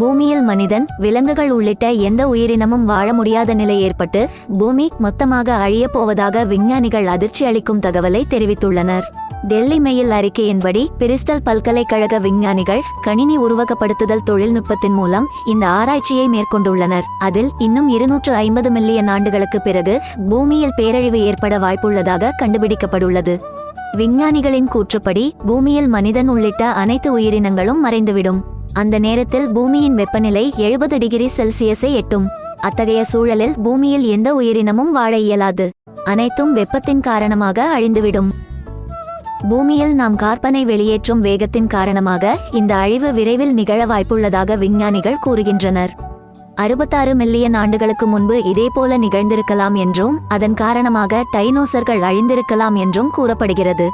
பூமியில் மனிதன் விலங்குகள் உள்ளிட்ட எந்த உயிரினமும் வாழ முடியாத நிலை ஏற்பட்டு பூமி மொத்தமாக அழியப் போவதாக விஞ்ஞானிகள் அதிர்ச்சி அளிக்கும் தகவலை தெரிவித்துள்ளனர். டெல்லி மெயில் அறிக்கையின்படி பிரிஸ்டல் பல்கலைக்கழக விஞ்ஞானிகள் கணினி உருவகப்படுத்துதல் தொழில்நுட்பத்தின் மூலம் இந்த ஆராய்ச்சியை மேற்கொண்டுள்ளனர். அதில் இன்னும் இருநூற்று ஐம்பது மில்லியன் ஆண்டுகளுக்கு பிறகு பூமியில் பேரழிவு ஏற்பட வாய்ப்புள்ளதாக கண்டுபிடிக்கப்பட்டுள்ளது. விஞ்ஞானிகளின் கூற்றுப்படி பூமியில் மனிதன் உள்ளிட்ட அனைத்து உயிரினங்களும் மறைந்துவிடும். அந்த நேரத்தில் பூமியின் வெப்பநிலை எழுபது டிகிரி செல்சியஸை எட்டும். அத்தகைய சூழலில் பூமியில் எந்த உயிரினமும் வாழ இயலாது. அனைத்தும் வெப்பத்தின் காரணமாக அழிந்துவிடும். பூமியில் நாம் கார்பனை வெளியேற்றும் வேகத்தின் காரணமாக இந்த அழிவு விரைவில் நிகழ வாய்ப்புள்ளதாக விஞ்ஞானிகள் கூறுகின்றனர். அறுபத்தாறு மில்லியன் ஆண்டுகளுக்கு முன்பு இதேபோல நிகழ்ந்திருக்கலாம் என்றும் அதன் காரணமாக டைனோசர்கள் அழிந்திருக்கலாம் என்றும் கூறப்படுகிறது.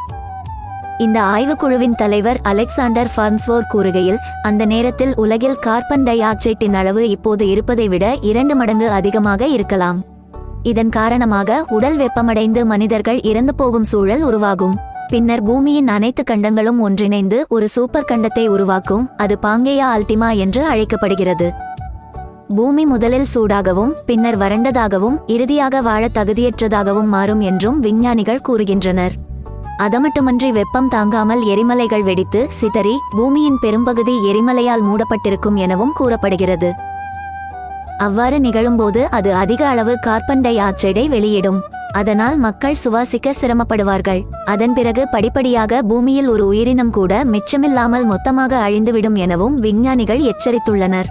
இந்த ஆய்வுக்குழுவின் தலைவர் அலெக்சாண்டர் ஃபார்ம்ஸ்வோர் கூறுகையில் அந்த நேரத்தில் உலகில் கார்பன் டை ஆக்சைட்டின் அளவு இப்போது இருப்பதை விட இரண்டு மடங்கு அதிகமாக இருக்கலாம். இதன் காரணமாக உடல் வெப்பமடைந்து மனிதர்கள் இறந்து போகும் சூழல் உருவாகும். பின்னர் பூமியின் அனைத்து கண்டங்களும் ஒன்றிணைந்து ஒரு சூப்பர் கண்டத்தை உருவாக்கும் அது பாங்கேயா அல்டிமா என்று அழைக்கப்படுகிறது. பூமி முதலில் சூடாகவும் பின்னர் வறண்டதாகவும் இறுதியாக வாழ தகுதியற்றதாகவும் மாறும் என்றும் விஞ்ஞானிகள் கூறுகின்றனர். அதமட்டுமன்றி வெப்பம் தாங்காமல் எரிமலைகள் வெடித்து சிதறி பூமியின் பெரும்பகுதி எரிமலையால் மூடப்பட்டிருக்கும் எனவும் கூறப்படுகிறது. அவ்வாறு நிகழும்போது அது அதிக அளவு கார்பன் டை ஆக்சைடை வெளியிடும். அதனால் மக்கள் சுவாசிக்க சிரமப்படுவார்கள். அதன் பிறகு படிப்படியாக பூமியில் ஒரு உயிரினம் கூட மிச்சமில்லாமல் மொத்தமாக அழிந்துவிடும் எனவும் விஞ்ஞானிகள் எச்சரித்துள்ளனர்.